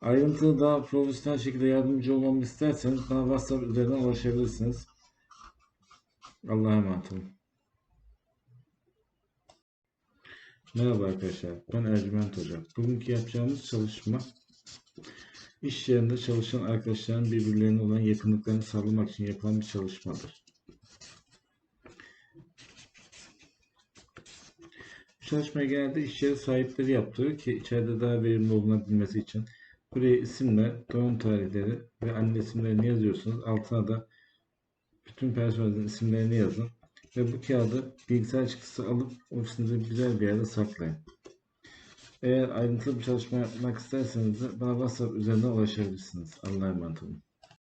Ayrıntılı daha profesyonel şekilde yardımcı olmamı isterseniz bana WhatsApp üzerinden ulaşabilirsiniz. Allah'a emanet olun. Merhaba arkadaşlar, ben Ercüment Hoca. Bugünkü yapacağımız çalışma iş yerinde çalışan arkadaşların birbirlerine olan yakınlıklarını sağlamak için yapılan bir çalışmadır. Bu çalışmayı genelde iş yeri sahipleri yaptırır ki içeride daha verimli olunabilmesi için. Buraya isimler, doğum tarihleri ve anne isimlerini yazıyorsunuz. Altına da bütün personelin isimlerini yazın. Ve bu kağıdı bilgisayar çıktısı alıp ofisinizde güzel bir yerde saklayın. Eğer ayrıntılı bir çalışma yapmak isterseniz de bana WhatsApp üzerinden ulaşabilirsiniz. Allah'a emanet olun.